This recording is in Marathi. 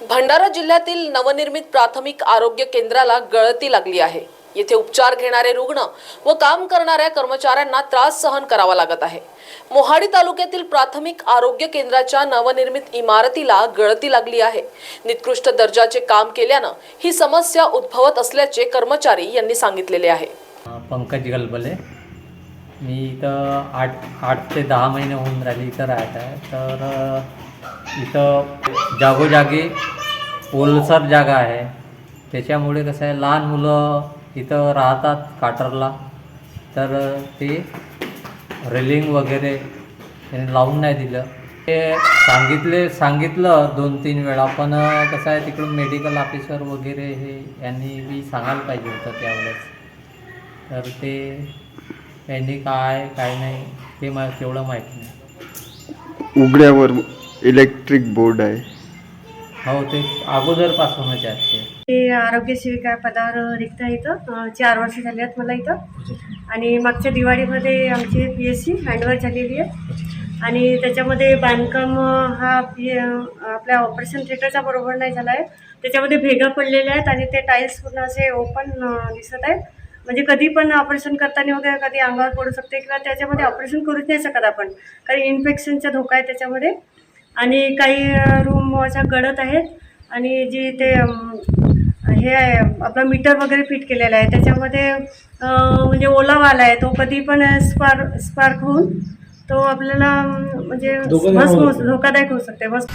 भंडारा जिल्ह्यातील नवनिर्मित प्राथमिक आरोग्य केंद्राला गळती लागली आहे. येथे उपचार घेणारे रुग्ण व काम करणाऱ्या कर्मचाऱ्यांना त्रास सहन करावा लागत आहे. मोहाडी तालुक्यातील प्राथमिक आरोग्य केंद्राच्या नवनिर्मित इमारतीला गळती लागली आहे. निकृष्ट दर्जाचे काम केल्यानं ही समस्या उद्भवत असल्याचे कर्मचारी यांनी सांगितलेले आहे. पंकज गलबले. मी इथं आठ आठ ते दहा महिने होऊन राहिले इथं राहत आहे. तर इथं जागोजागी ओलसर जागा आहे. त्याच्यामुळे कसं आहे लहान मुलं इथं राहतात काटरला. तर ते रेलिंग वगैरे लावून नाही दिलं. ते सांगितले सांगितलं दोन तीन वेळा पण कसं आहे तिकडून मेडिकल ऑफिसर वगैरे हे यांनी बी सांगायला पाहिजे होतं त्यावेळेस. तर ते यांनी काय काय नाही ते मला तेवढं माहीत नाही. उघड्यावर इलेक्ट्रिक बोर्ड आहे. हो ते अगोदरपासूनच आहेत ते आरोग्य सेविका पदावर रिक्त आहे इथं अं, चार वर्ष झाली आहेत मला इथं. आणि मागच्या दिवाळीमध्ये आमची पी एस सी हँडवर झालेली आहे. आणि त्याच्यामध्ये बांधकाम अं, हा पी आपल्या ऑपरेशन थिएटरच्या बरोबर नाही झाला आहे. त्याच्यामध्ये भेगा पडलेल्या आहेत आणि ते टाईल्स पूर्ण असे ओपन दिसत आहेत. म्हणजे कधी पण ऑपरेशन करताना वगैरे कधी अंगावर पडू शकते किंवा त्याच्यामध्ये ऑपरेशन करूच नाही शकत आपण. कारण इन्फेक्शनचा धोका आहे त्याच्यामध्ये. आणि काही रूमच्या गडत आहेत. आणि जी ते हे आहे आपलं मीटर वगैरे फिट केलेलं आहे. त्याच्यामध्ये म्हणजे ओलावा आला आहे. तो कधी पण स्पार्क स्पार्क होऊन तो आपल्याला म्हणजे धोकादायक होऊ शकते. बस